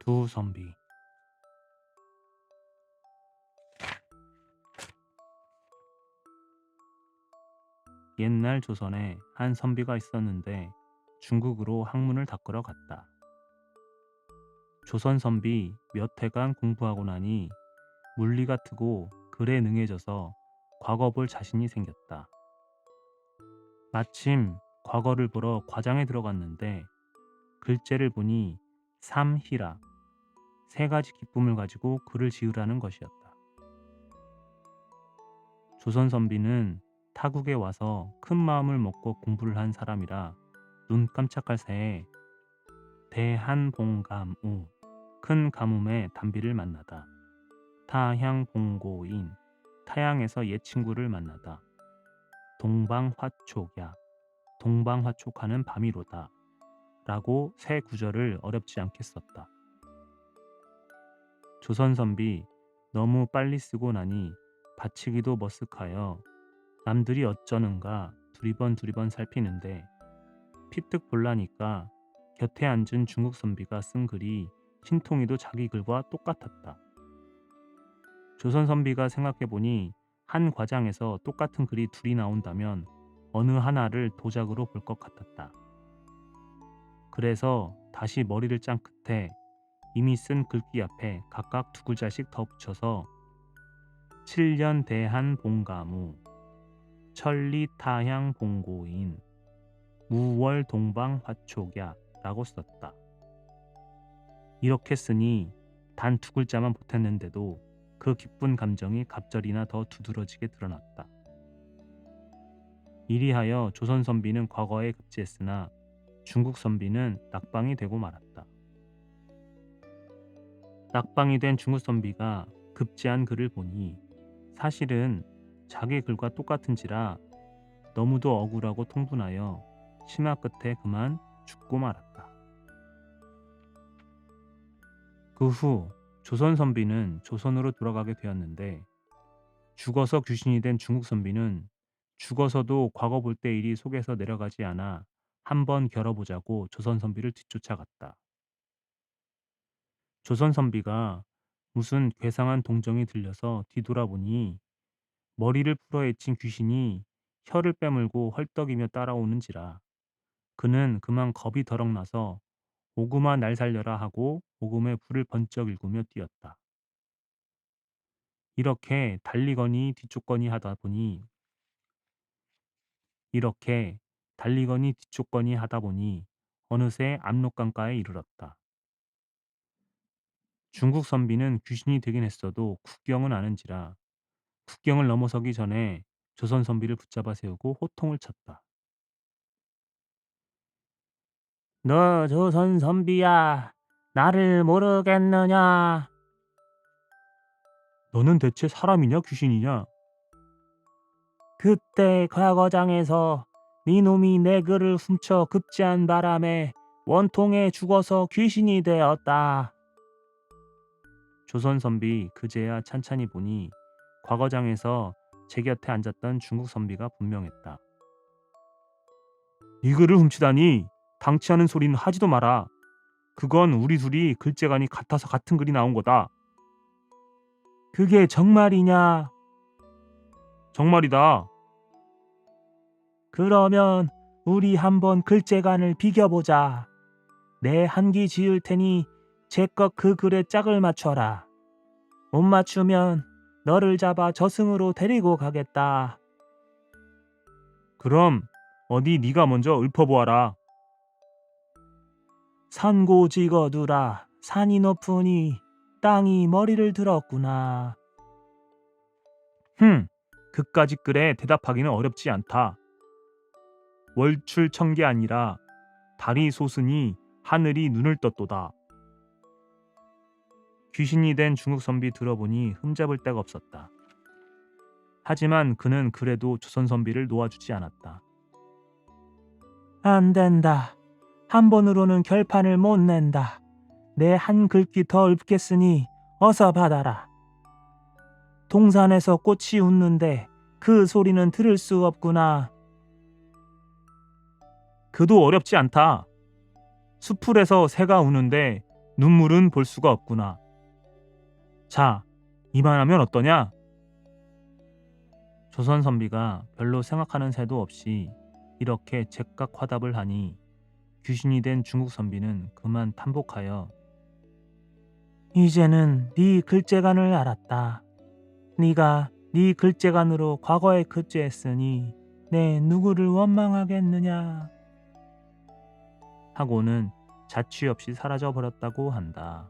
두 선비 옛날 조선에 한 선비가 있었는데 중국으로 학문을 닦으러 갔다. 조선 선비 몇 해간 공부하고 나니 물리가 트고 글에 능해져서 과거 볼 자신이 생겼다. 마침 과거를 보러 과장에 들어갔는데 글자를 보니 삼희라 세 가지 기쁨을 가지고 글을 지으라는 것이었다. 조선 선비는 타국에 와서 큰 마음을 먹고 공부를 한 사람이라 눈 깜짝할 새에 대한봉감우 큰 가뭄의 단비를 만나다. 타향봉고인 타양에서 옛 친구를 만나다. 동방화촉야 동방화촉하는 밤이로다. 라고 새 구절을 어렵지 않게 썼다. 조선 선비 너무 빨리 쓰고 나니 받치기도 머쓱하여 남들이 어쩌는가 두리번 두리번 살피는데 피뜩 볼라니까 곁에 앉은 중국 선비가 쓴 글이 신통이도 자기 글과 똑같았다. 조선 선비가 생각해보니 한 과장에서 똑같은 글이 둘이 나온다면 어느 하나를 도작으로 볼 것 같았다. 그래서 다시 머리를 짠 끝에 이미 쓴 글귀 앞에 각각 두 글자씩 더 붙여서 7년 대한 봉가무 천리 타향 봉고인 무월 동방 화촉야 라고 썼다. 이렇게 쓰니 단 두 글자만 보탰는데도 그 기쁜 감정이 갑절이나 더 두드러지게 드러났다. 이리하여 조선 선비는 과거에 급제했으나 중국 선비는 낙방이 되고 말았다. 낙방이 된 중국 선비가 급제한 글을 보니 사실은 자기 글과 똑같은지라 너무도 억울하고 통분하여 심화 끝에 그만 죽고 말았다. 그 후 조선 선비는 조선으로 돌아가게 되었는데 죽어서 귀신이 된 중국 선비는 죽어서도 과거 볼 때 일이 속에서 내려가지 않아 한번 겨뤄보자고 조선 선비를 뒤쫓아갔다. 조선 선비가 무슨 괴상한 동정이 들려서 뒤돌아보니 머리를 풀어헤친 귀신이 혀를 빼물고 헐떡이며 따라오는지라 그는 그만 겁이 더럭 나서 오구마 날 살려라 하고 오금에 불을 번쩍 일구며 뛰었다. 이렇게 달리거니 뒤쫓거니 하다 보니 이렇게 달리거니 뒤쫓거니 하다 보니 어느새 압록강가에 이르렀다. 중국 선비는 귀신이 되긴 했어도 국경은 아는지라 국경을 넘어서기 전에 조선 선비를 붙잡아 세우고 호통을 쳤다. 너 조선 선비야, 나를 모르겠느냐? 너는 대체 사람이냐 귀신이냐? 그때 과거장에서 네 놈이 내 글을 훔쳐 급제한 바람에 원통에 죽어서 귀신이 되었다. 조선 선비 그제야 찬찬히 보니 과거장에서 제 곁에 앉았던 중국 선비가 분명했다. 이 글을 훔치다니 당치하는 소리는 하지도 마라. 그건 우리 둘이 글재간이 같아서 같은 글이 나온 거다. 그게 정말이냐? 정말이다. 그러면 우리 한번 글재간을 비겨보자. 내 한기 지을 테니 제껏 그 글에 짝을 맞춰라. 못 맞추면 너를 잡아 저승으로 데리고 가겠다. 그럼 어디 네가 먼저 읊어보아라. 산고지거두라 산이 높으니 땅이 머리를 들었구나. 흠, 그까짓 글에 대답하기는 어렵지 않다. 월출청계 아니라 달이 솟으니 하늘이 눈을 떴도다. 귀신이 된 중국 선비 들어보니 흠잡을 데가 없었다. 하지만 그는 그래도 조선 선비를 놓아주지 않았다. 안 된다. 한 번으로는 결판을 못 낸다. 내 한 글귀 더 읊겠으니 어서 받아라. 동산에서 꽃이 웃는데 그 소리는 들을 수 없구나. 그도 어렵지 않다. 수풀에서 새가 우는데 눈물은 볼 수가 없구나. 자, 이만하면 어떠냐? 조선 선비가 별로 생각하는 새도 없이 이렇게 제깍 화답을 하니 귀신이 된 중국 선비는 그만 탄복하여 이제는 네 글재간을 알았다. 네가 네 글재간으로 과거에 급제했으니 내 누구를 원망하겠느냐 하고는 자취 없이 사라져 버렸다고 한다.